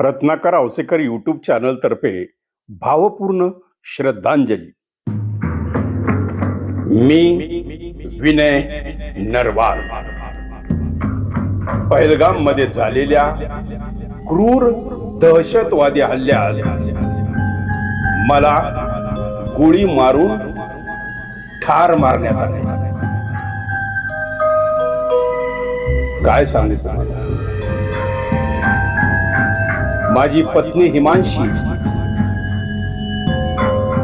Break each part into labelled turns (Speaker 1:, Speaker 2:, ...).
Speaker 1: Ratnakar Awasekar YouTube चॅनलतर्फे भावपूर्ण श्रद्धांजली. मी विनय नरवाल. पहलगाममध्ये झालेल्या क्रूर दहशतवादी हल्ल्यात मला गोळी मारून ठार मारण्यात आले. काय सांगितलं? माझी पत्नी हिमांशी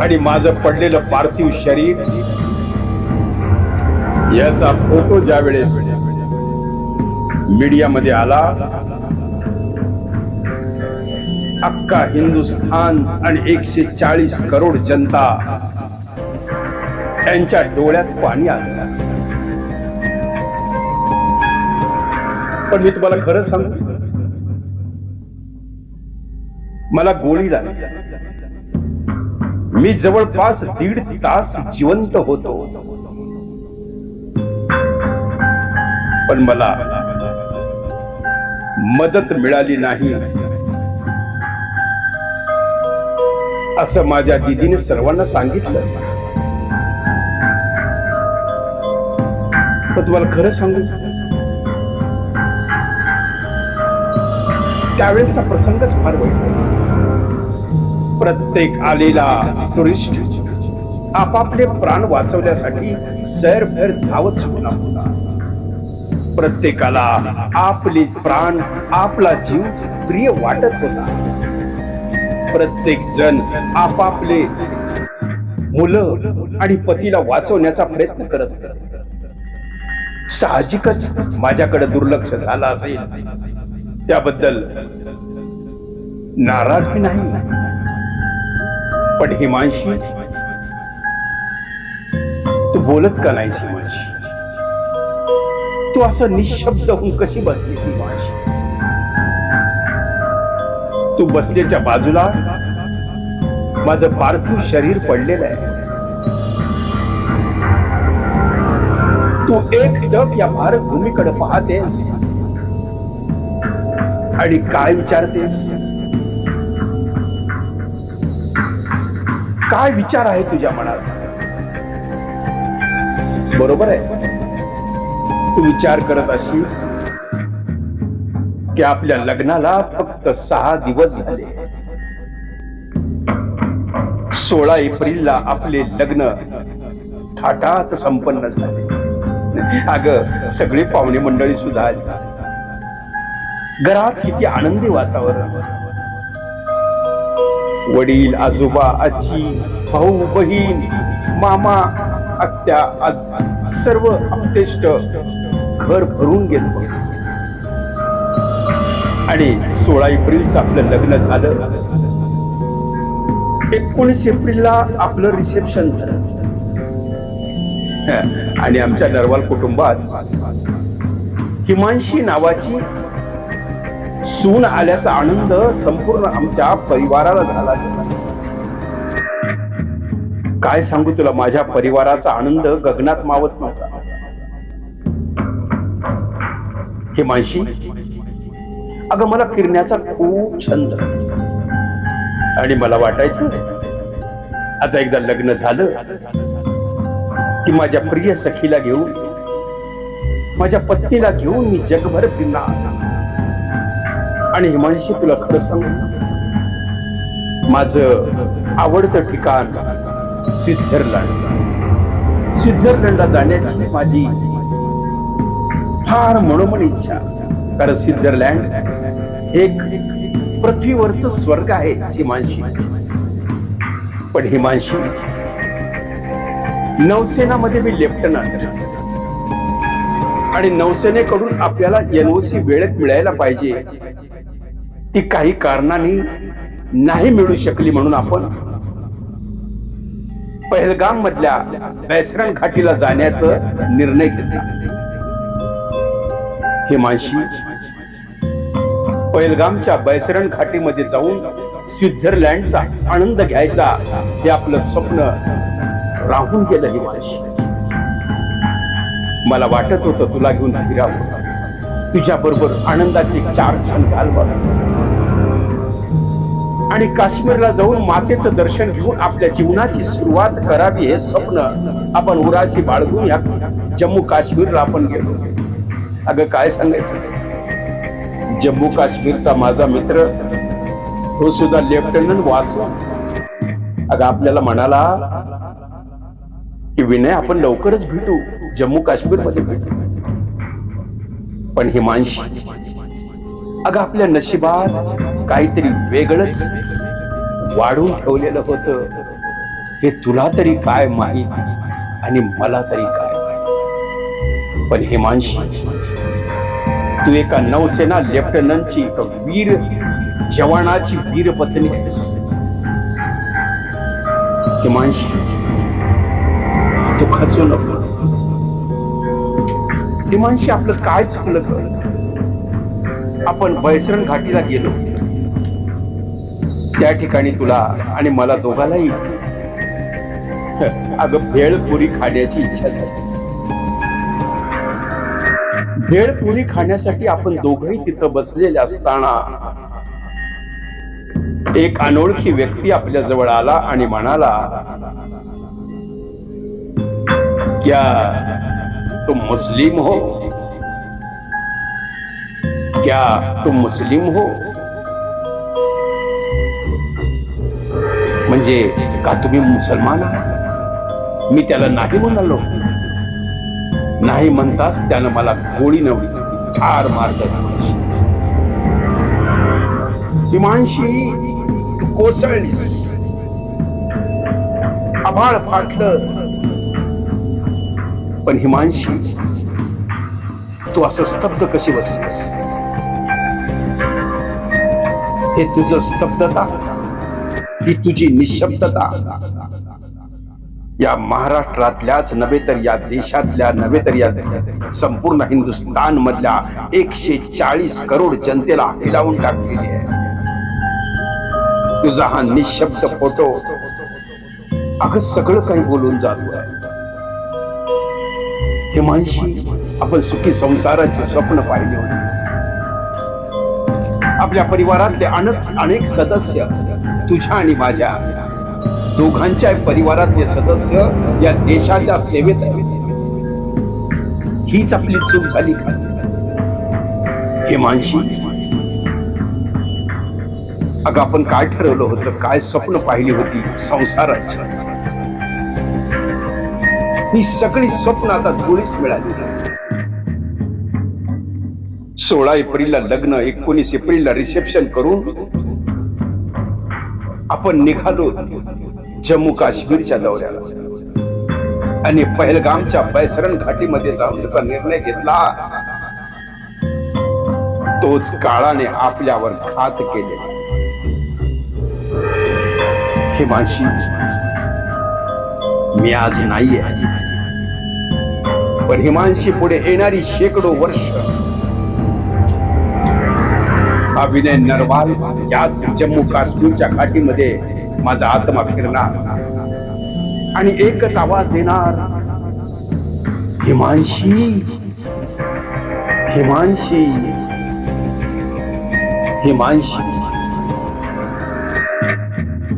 Speaker 1: आणि माझं पडलेलं पार्थिव शरीर याचा फोटो ज्या वेळेस मीडियामध्ये आला अख्खा हिंदुस्थान आणि एकशे चाळीस करोड जनता यांच्या डोळ्यात पाणी आलं. पण मी तुम्हाला खरं सांगू मला गोळी लागली. मी जवळपास दीड तास जिवंत होतो. पण मला मदत मिळाली नाही. असं माझ्या दिदीने सर्वांना सांगितलं. पण तुम्हाला खरं सांगू त्यावेळेसचा प्रसंगच फार वाईट प्रत्येक आलेला टुरिस्ट आपापले प्राण वाचवण्यासाठी सैरभर धावत सुटला होता. प्रत्येकाला आपले प्राण आपला जीव प्रिय वाटत होता. प्रत्येक जण आपापले मुलं आणि पतीला वाचवण्याचा प्रयत्न करत होता. साहजिकच माझ्याकडे दुर्लक्ष झालं असेल. त्याबद्दल नाराज मी नाही. पण हिमांशी। तू बोलत का नाहीस हिमांशी? तू असं निशब्द होऊन कशी बसलीस हिमांशी? तू बसलेच्या बाजूला माझं पार्थिव शरीर पडलेलं आहे. तू एक डब या भारत भूमीकडे पाहतेस आणि काय विचारतेस? काय विचार आहे तुझ्या मनात? बरोबर आहे? तू विचार करत असशील की आपल्या लग्नाला फक्त सहा दिवस झाले. सोळा एप्रिलला आपले लग्न थाटात संपन्न झाले. अग सगळे पाहुणे मंडळी सुद्धा घरात किती आनंदी वातावरण. वडील आजोबा आजी भाऊ बहीण मामा आत्या आज सर्व आपतेष्ट घर भरून गेलो आणि सोळा एप्रिलचं आपलं लग्न झालं. एकोणीस एप्रिलला आपलं रिसेप्शन झालं. आणि आमच्या नरवाल कुटुंबात हिमांशी नावाची सून आल्याचा आनंद संपूर्ण आमच्या परिवाराला झाला. काय सांगू तुला? माझ्या परिवाराचा आनंद गगनात मावत नव्हता. हिमांशी अगं मला फिरण्याचा खूप छंद. आणि मला वाटायचं आता एकदा लग्न झालं की माझ्या प्रिय सखीला घेऊन माझ्या पत्नीला घेऊन मी जगभर फिरणार. आणि हिमांशी तुला खरं सांगू माझ आवडतं ठिकाण स्वित्झर्लंड. स्वित्झर्लंडला जाण्याची माझी फार मनोमन इच्छा. कारण स्वित्झर्लंड एक पृथ्वीवरच स्वर्ग आहे हिमांशी. पण हिमांशी नौसेनामध्ये मी लेफ्टनंट. आणि नौसेनेकडून आपल्याला एनओसी वेळेत मिळायला पाहिजे. ती काही कारणाने नाही मिळू शकली म्हणून आपण पहलगाम मधल्या बैसरण घाटीला जाण्याचा निर्णय घेतला. मानशी पहलगामच्या बैसरण घाटीमध्ये जाऊन स्वित्झर्लंडचा आनंद घ्यायचा हे आपलं स्वप्न राहून गेलं हिमांशी मला वाटत होतं तुला घेऊन फिरावं. तुझ्या बरोबर आनंदाचे चार क्षण घालवा आणि काश्मीरला जाऊन मातेचं दर्शन घेऊन आपल्या जीवनाची सुरुवात करावी हे स्वप्न आपण उराशी बाळगून या जम्मू काश्मीरला आपण गेलो. अगं काय सांगायचं? जम्मू काश्मीरचा माझा मित्र तो सुद्धा लेफ्टनंट वासू अगं आपल्याला म्हणाला की विनय आपण लवकरच भेटू. जम्मू काश्मीरमध्ये भेटू. पण हिमांशी अगं आपल्या नशिबात काहीतरी वेगळंच वाढून ठेवलेलं होतं. हे तुला तरी काय माहीत आणि मला तरी काय माहीत. पण हिमांशी तू एका नौसेना लेफ्टनंटची एक वीर जवानाची वीर पत्नी आहेस. हिमांशी तू खचू नको. हिमांशी आपलं काय चुकलं आपण बैसरण घाटीला गेलो. त्या ठिकाणी तुला आणि मला दोघालाही. अगं भेळपुरी खाण्याची इच्छा झाली. भेळपुरी खाण्यासाठी आपण दोघही तिथं बसलेले असताना एक अनोळखी व्यक्ती आपल्या जवळ आला आणि म्हणाला क्या तुम मुस्लिम हो? क्या तुम मुस्लिम हो? म्हणजे का तुम्ही मुसलमान आहात? मी त्याला नाही म्हणालो. नाही म्हणताच त्यानं मला गोळी नवली ठार मारत हिमांशी तू कोसळलीस. आभाळ फाटलं. पण हिमांशी तू असं स्तब्ध कशी बसलीस? हे तुझं स्तब्धता ही तुझी निशब्दता. या महाराष्ट्रातल्याच नव्हे तर या देशातल्या नव्हे तर या संपूर्ण हिंदुस्थान मधल्या एकशे चाळीस करोड जनतेला हिलावून टाकलेली आहे. तुझा हा निशब्द फोटो. अगं सगळं काही बोलून जातो आहे. माणशी आपण सुखी संसाराचे स्वप्न पाहिले होते. आपल्या परिवारातले अनेक अनेक सदस्य तुझ्या आणि माझ्या. दोघांच्या परिवारातले सदस्य या देशाच्या सेवेत आहेत. हीच आपली चूक झाली का? हे मानशी. अगं आपण काय ठरवलं होतं? काय स्वप्न पाहिली होती संसाराची? ही सगळी स्वप्न आता धुळीस मिळाली. सोळा एप्रिलला लग्न एकोणीस एप्रिलला रिसेप्शन करून आपण निघालो जम्मू काश्मीरच्या दौऱ्याला. आणि पहलगामच्या बैसरण घाटीमध्ये जाऊन निर्णय घेतला. तोच काळाने आपल्यावर घात केले. हे मानशी मी आज नाहीये. पण हिमांशी पुढे येणारी शेकडो वर्ष हा विनय नरवाल याच जम्मू काश्मीरच्या घाटीमध्ये माझा आत्मा फिरणार. आणि एकच आवाज देणार हिमांशी हिमांशी हिमांशी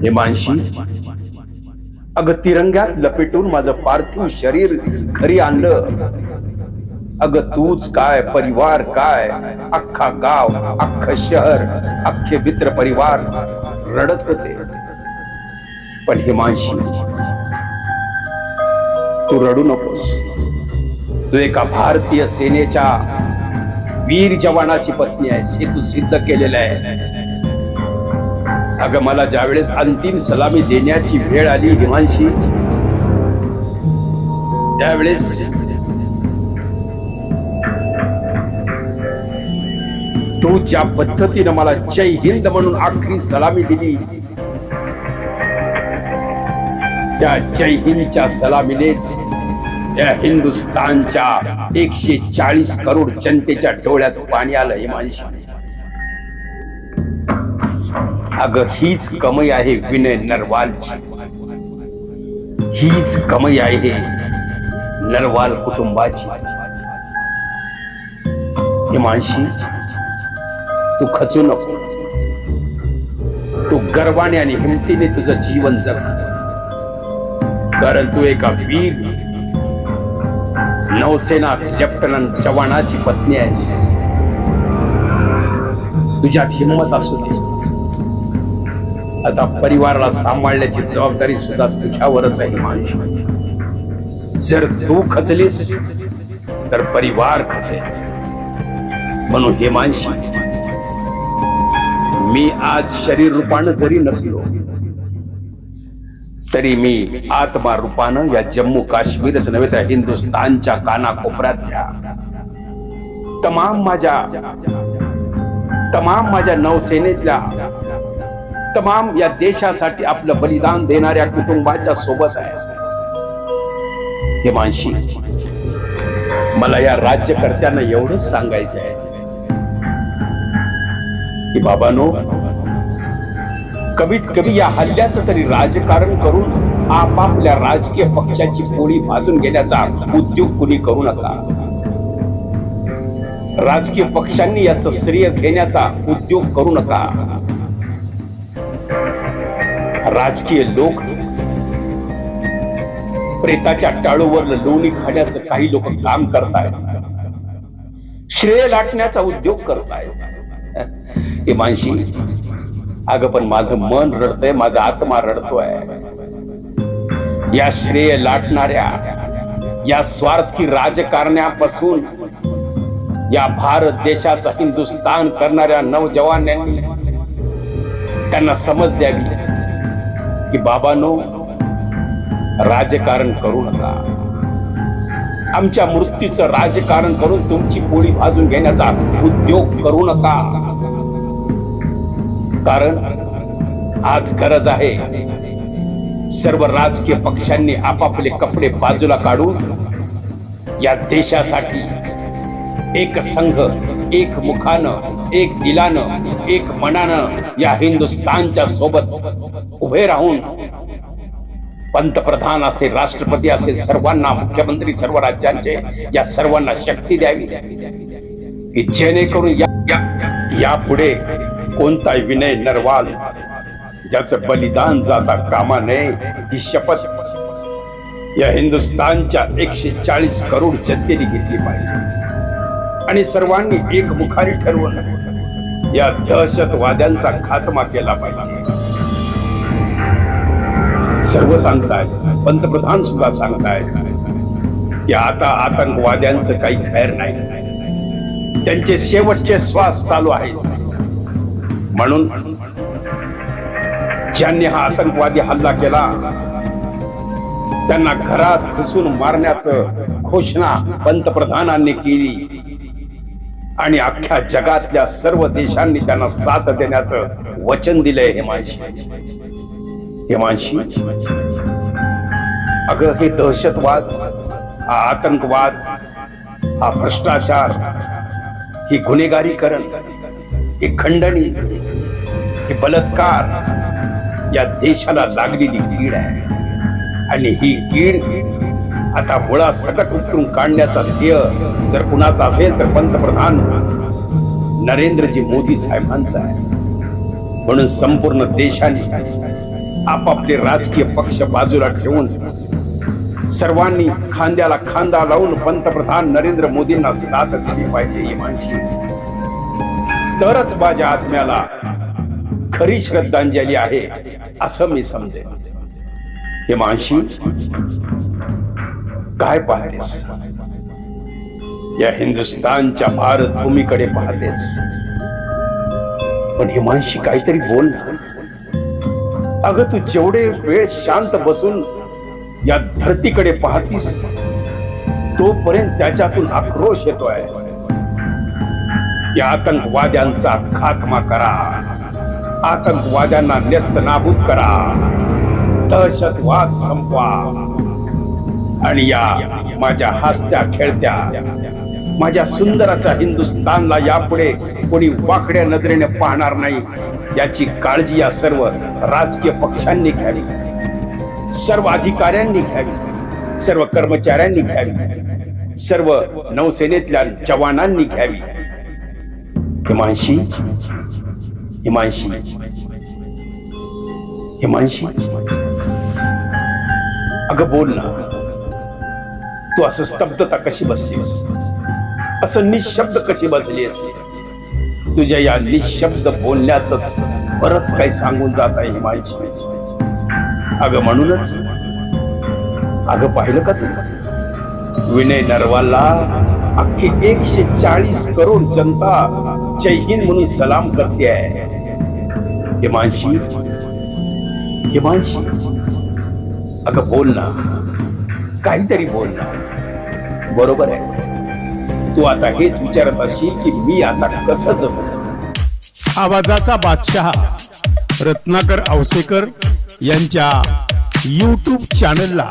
Speaker 1: हिमांशी. अगं तिरंग्यात लपेटून माझं पार्थिव शरीर घरी आणलं. अगं तूच काय परिवार काय? अख्खा गाव अख्ख शहर अख्खे मित्र परिवार रडत होते. पण हिमांशी तू रडू नकोस. तू एका भारतीय सेनेच्या वीर जवानाची पत्नी आहेस. हे तू सिद्ध केलेलं आहे. अगं मला ज्यावेळेस अंतिम सलामी देण्याची वेळ आली हिमांशी त्यावेळेस तो ज्या पद्धतीनं मला जय हिंद म्हणून आखरी सलामी दिली. त्या जय हिंदच्या सलामीनेच या हिंदुस्थानच्या एकशे चाळीस करोड जनतेच्या डोळ्यात पाणी आलं हिमांशी. अगं हीच कमई आहे विनय नरवालची. हीच कमई आहे नरवाल कुटुंबाची. हिमांशी तू खचू नको. तू गर्वाने आणि हिमतीने तुझं जीवन जग. कारण तू एका वीर नौसेना लेफ्टनंट चव्हाणाची पत्नी आहेस. तुझ्यात हिंमत असू दे. आता परिवाराला सांभाळण्याची जबाबदारी सुद्धा तुझ्यावरच आहे माझी जर तू खचलीस तर परिवार खचेल. म्हणून हे मानशी मी आज शरीर रूपानं जरी नसलो तरी मी आत्मा रूपानं या जम्मू काश्मीरच नव्हे तर हिंदुस्थानच्या कानाकोपऱ्यातल्या तमाम माझ्या तमाम माझ्या नौसेनेतल्या तमाम या देशासाठी आपलं बलिदान देणाऱ्या कुटुंबाच्या सोबत आहे. हे मानशी मला या राज्यकर्त्यांना एवढंच सांगायचं आहे की बाबानो कमीत कमी या हल्ल्याचं तरी राजकारण करून आपापल्या राजकीय पक्षाची पोळी भाजून घेण्याचा उद्योग कुणी करू नका. राजकीय पक्षांनी याचं श्रेय घेण्याचा उद्योग करू नका. राजकीय लोक प्रेताच्या टाळूवर लोणी खाण्याचं काही लोक काम करतायत. श्रेय लाटण्याचा उद्योग करतायत. ते मानशी अगं पण माझं मन रडतंय माझा आत्मा रडतोय. या श्रेय लाटणाऱ्या या स्वार्थी राजकारण्यापासून या भारत देशाचा हिंदुस्थान करणाऱ्या नवजवानांनी त्यांना समज द्यावी की बाबानो राजकारण करू नका. आमच्या मृत्यूचं राजकारण करून तुमची पोळी भाजून घेण्याचा उद्योग करू नका. कारण आज गरज आहे. सर्व राजकीय पक्षांनी आपापले कपडे बाजूला काढून या देशासाठी एक संघ एक मुखानं एक दिलानं एक मनानं या हिंदुस्थानच्या सोबत उभे राहून पंतप्रधान असेल राष्ट्रपती असेल सर्वांना मुख्यमंत्री सर्व राज्यांचे या सर्वांना शक्ती द्यावी. की जेणेकरून या या- यापुढे कोणताही विनय नरवाल ज्याचं बलिदान जाता कामा नये ही शपथ या हिंदुस्थानच्या एकशे चाळीस करोड जनतेने घेतली पाहिजे. आणि सर्वांनी एक मुखारी ठरवून या दहशतवाद्यांचा खात्मा केला पाहिजे. सर्व सांगतायत पंतप्रधान सुद्धा सांगतायत की आता आतंकवाद्यांचं काही खैर नाही. त्यांचे शेवटचे श्वास चालू आहेत. म्हणून ज्यांनी हा आतंकवादी हल्ला केला त्यांना घरात घुसून मारण्याचं घोषणा पंतप्रधानांनी केली. आणि अख्ख्या जगातल्या सर्व देशांनी त्यांना साथ देण्याचं वचन दिलंय हेमांशी. हेमांशी अगं हे दहशतवाद हा आतंकवाद हा भ्रष्टाचार ही गुन्हेगारीकरण ही खंडणी ही बलात्कार या देशाला लागलेली कीड आहे. आणि ही कीड आता मुळा सकट उतरून काढण्याचा ध्येय जर कुणाचा असेल तर पंतप्रधान नरेंद्रजी मोदी साहेबांचा आहे. म्हणून संपूर्ण देशाने आपापले राजकीय पक्ष बाजूला ठेवून सर्वांनी खांद्याला खांदा लावून पंतप्रधान नरेंद्र मोदींना साथ दिली पाहिजे ही माणशी तरच माझ्या आत्म्याला खरी श्रद्धांजली आहे असं मी समजे हे मानशी काय पाहतेस? या हिंदुस्थानच्या भारत भूमीकडे पाहतेस. पण हिमांशी काहीतरी बोल ना. अगं तू जेवढे वेळ शांत बसून या धरतीकडे पाहतीस तोपर्यंत त्याच्यातून आक्रोश येतोय. या आतंकवाद्यांचा खात्मा करा. आतंकवाद्यांना नेस्त नाबूद करा. दहशतवाद संपवा. आणि या माझ्या हसत्या खेळत्या माझ्या सुंदराच्या हिंदुस्थानला यापुढे कोणी वाकड्या नजरेने पाहणार नाही याची काळजी या सर्व राजकीय पक्षांनी घ्यावी. सर्व अधिकाऱ्यांनी घ्यावी. सर्व कर्मचाऱ्यांनी घ्यावी. सर्व नौसेनेतल्या जवानांनी घ्यावी. हिमांशी हिमांशी हिमांशी अगं बोल ना तू असं स्तब्धता कशी बसलीस असं निशब्द कशी बसलीस तुझ्या या निशब्द बोलण्यातच बरच काही सांगून जात आहे हिमांशी अगं म्हणूनच अगं पाहिलं का तू विनय नरवालला अख्खी एकशे चाळीस करोड जनता जय हिंद म्हणून सलाम करते हिमांशी हिमांशी अगं बोल ना. काहीतरी बोल ना. बरोबर आहे. तू आता हेच विचारत असशील की मी आता कसं जगू?
Speaker 2: आवाजाचा बादशहा रत्नाकर औसेकर यांच्या यूट्यूब चॅनलला